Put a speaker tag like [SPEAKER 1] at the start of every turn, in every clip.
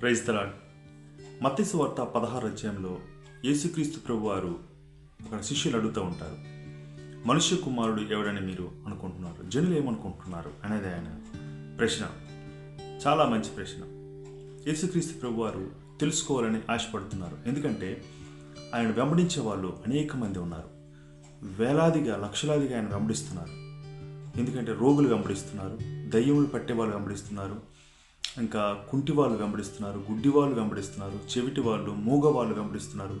[SPEAKER 1] Praise తలాడ్ మత్స్సు వార్త పదహారు అధ్యాయంలో యేసుక్రీస్తు ప్రభు వారు ఒక శిష్యులు అడుగుతూ ఉంటారు మనుష్య కుమారుడు ఎవడని మీరు అనుకుంటున్నారు? జనులు ఏమనుకుంటున్నారు? అనేది ఆయన ప్రశ్న. చాలా మంచి ప్రశ్న. యేసుక్రీస్తు ప్రభు వారు తెలుసుకోవాలని ఆశపడుతున్నారు. ఎందుకంటే ఆయన వెంబడించే వాళ్ళు అనేక మంది ఉన్నారు. వేలాదిగా లక్షలాదిగా ఆయన వెంబడిస్తున్నారు. ఎందుకంటే రోగులు వెంబడిస్తున్నారు దయ్యములు పట్టే వాళ్ళు వెంబడిస్తున్నారు. ఇంకా కుంటి వాళ్ళు వెంబడిస్తున్నారు గుడ్డి వాళ్ళు వెంబడిస్తున్నారు చెవిటి వాళ్ళు మూగ వాళ్ళు వెంబడిస్తున్నారు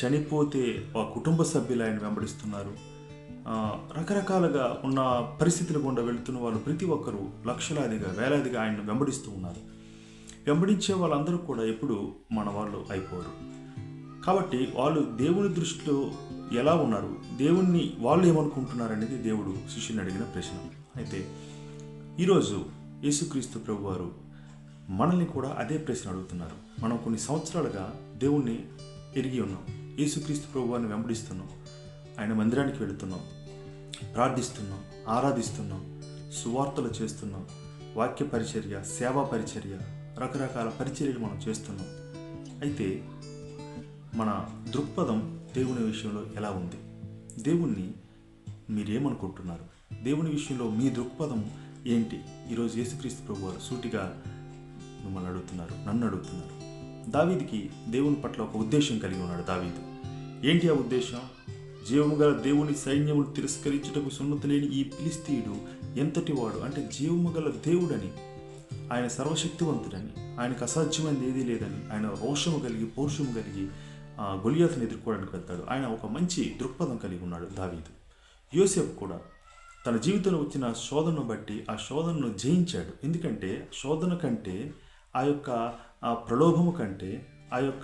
[SPEAKER 1] చనిపోతే ఆ కుటుంబ సభ్యులు ఆయన వెంబడిస్తున్నారు. రకరకాలుగా ఉన్న పరిస్థితుల గుండా వెళుతున్న వాళ్ళు ప్రతి ఒక్కరూ లక్షలాదిగా వేలాదిగా ఆయన వెంబడిస్తూ ఉన్నారు. వెంబడించే వాళ్ళందరూ కూడా ఎప్పుడు మన వాళ్ళు అయిపోరు. కాబట్టి వాళ్ళు దేవుని దృష్టిలో ఎలా ఉన్నారు? దేవుణ్ణి వాళ్ళు ఏమనుకుంటున్నారు అనేది దేవుడు శిష్యుని అడిగిన ప్రశ్న. అయితే ఈరోజు యేసుక్రీస్తు ప్రభువారు మనల్ని కూడా అదే ప్రశ్న అడుగుతున్నారు. మనం కొన్ని సంవత్సరాలుగా దేవుణ్ణి ఎరిగి ఉన్నాం. యేసుక్రీస్తు ప్రభువాన్ని వెంబడిస్తున్నాం. ఆయన మందిరానికి వెళుతున్నాం. ప్రార్థిస్తున్నాం ఆరాధిస్తున్నాం సువార్తలు చేస్తున్నాం వాక్య పరిచర్య సేవా పరిచర్య రకరకాల పరిచర్యలు మనం చేస్తున్నాం. అయితే మన దృక్పథం దేవుని విషయంలో ఎలా ఉంది? దేవుణ్ణి మీరేమనుకుంటున్నారు? దేవుని విషయంలో మీ దృక్పథం ఏంటి? ఈరోజు యేసుక్రీస్తు ప్రభు వారు సూటిగా మిమ్మల్ని అడుగుతున్నారు నన్ను అడుగుతున్నారు. దావీదికి దేవుని పట్ల ఒక ఉద్దేశం కలిగి ఉన్నాడు దావీదు. ఏంటి ఆ ఉద్దేశం? జీవము గల దేవుని సైన్యమును తిరస్కరించుటకు సున్నత లేని ఈ పిలిస్తీయుడు ఎంతటి వాడు అంటే జీవము గల దేవుడని ఆయన సర్వశక్తివంతుడని ఆయనకు అసాధ్యమైనది ఏదీ లేదని ఆయన రోషము కలిగి పౌరుషము కలిగి ఆ గొలియాతను ఎదుర్కోవడానికి వెళ్తాడు. ఆయన ఒక మంచి దృక్పథం కలిగి ఉన్నాడు దావీదు. యోసేఫ్ కూడా తన జీవితంలో వచ్చిన శోధనను బట్టి ఆ శోధనను జయించాడు. ఎందుకంటే శోధన కంటే ఆ యొక్క ప్రలోభము కంటే ఆ యొక్క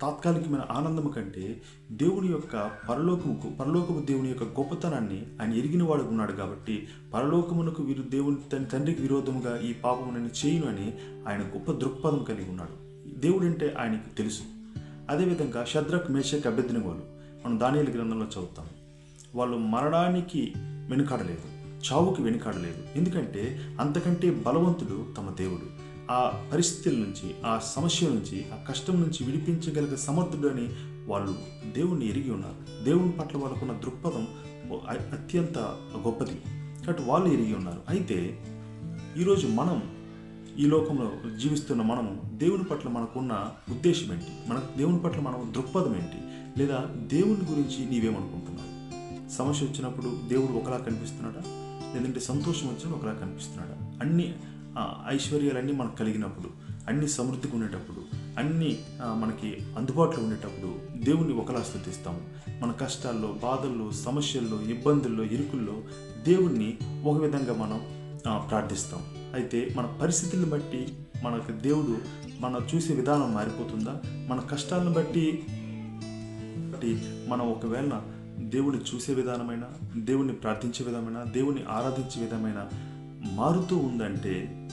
[SPEAKER 1] తాత్కాలికమైన ఆనందము కంటే దేవుని యొక్క పరలోకముకు పరలోకము దేవుని యొక్క గొప్పతనాన్ని ఆయన ఎరిగిన వాడు ఉన్నాడు కాబట్టి పరలోకమునకు వీరు దేవుని తన తండ్రికి విరోధముగా ఈ పాపము నేను చేయను అని ఆయన గొప్ప దృక్పథం కలిగి ఉన్నాడు. దేవుడు అంటే ఆయనకు తెలుసు. అదేవిధంగా శద్రక్ మేషక్ వాళ్ళు మనం దానియలు గ్రంథంలో చదువుతాం. వాళ్ళు మరణానికి వెనుకాడలేదు చావుకి వెనుకాడలేదు. ఎందుకంటే అంతకంటే బలవంతుడు తమ దేవుడు. ఆ పరిస్థితుల నుంచి ఆ సమస్య నుంచి ఆ కష్టం నుంచి విడిపించగలిగే సమర్థుడు అని వాళ్ళు దేవుణ్ణి ఎరిగి ఉన్నారు. దేవుని పట్ల వాళ్ళకున్న దృక్పథం అత్యంత గొప్పది. కాబట్టి వాళ్ళు ఎరిగి ఉన్నారు. అయితే ఈరోజు మనం ఈ లోకంలో జీవిస్తున్న మనము దేవుని పట్ల మనకున్న ఉద్దేశం ఏంటి? మన దేవుని పట్ల మనం దృక్పథం ఏంటి? లేదా దేవుని గురించి నీవేమనుకుంటున్నావు? సమస్య వచ్చినప్పుడు దేవుడు ఒకలా కనిపిస్తున్నాడా? లేదంటే సంతోషం వచ్చినప్పుడు ఒకలా కనిపిస్తున్నాడా? అన్ని ఐశ్వర్యాలన్నీ మనకు కలిగినప్పుడు అన్ని సమృద్ధిగా ఉండేటప్పుడు అన్ని మనకి అందుబాటులో ఉండేటప్పుడు దేవుణ్ణి ఒకలా స్థుతిస్తాము. మన కష్టాల్లో బాధల్లో సమస్యల్లో ఇబ్బందుల్లో ఇరుకుల్లో దేవుణ్ణి ఒక విధంగా మనం ప్రార్థిస్తాం అయితే మన పరిస్థితులను బట్టి మనకు దేవుడు మన చూసే విధానం మారిపోతుందా? మన కష్టాలను బట్టి బట్టి మనం ఒకవేళ దేవుని చూసే విధానమైన దేవుణ్ణి ప్రార్థించే విధమైన దేవుణ్ణి ఆరాధించే విధమైన మారుతూ ఉందంటే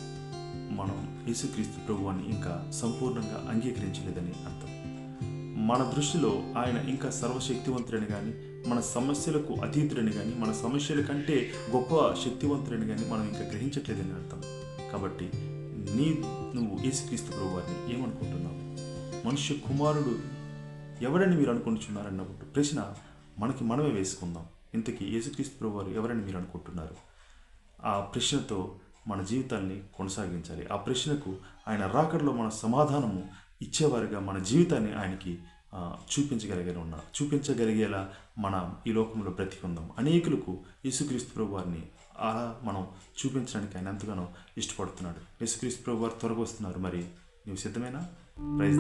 [SPEAKER 1] మనం యేసుక్రీస్తు ప్రభువాన్ని ఇంకా సంపూర్ణంగా అంగీకరించలేదని అర్థం. మన దృష్టిలో ఆయన ఇంకా సర్వశక్తివంతుడని కానీ మన సమస్యలకు అతీతుడని కానీ మన సమస్యల కంటే గొప్ప శక్తివంతుడని కానీ మనం ఇంకా గ్రహించట్లేదని అర్థం. కాబట్టి నీ నువ్వు యేసుక్రీస్తు ప్రభువాన్ని ఏమనుకుంటున్నావు? మనుష్య కుమారుడు ఎవరని మీరు అనుకుంటున్నారన్నప్పుడు ప్రశ్న మనకి మనమే వేసుకుందాం. ఇంతకీ యేసుక్రీస్తు ప్రభువారు ఎవరని మీరు అనుకుంటున్నారు? ఆ ప్రశ్నతో మన జీవితాన్ని కొనసాగించాలి. ఆ ప్రశ్నకు ఆయన రాకడలో మన సమాధానము ఇచ్చేవారిగా మన జీవితాన్ని ఆయనకి చూపించగలిగే ఉన్న చూపించగలిగేలా మనం ఈ లోకంలో బ్రతికుందాం. అనేకులకు యేసుక్రీస్తు ప్రభు వారిని అలా మనం చూపించడానికి ఆయన ఎంతగానో ఇష్టపడుతున్నాడు. యేసుక్రీస్తు ప్రభు వారు త్వరగా వస్తున్నారు. మరి నువ్వు సిద్ధమేనా? ప్రైజ్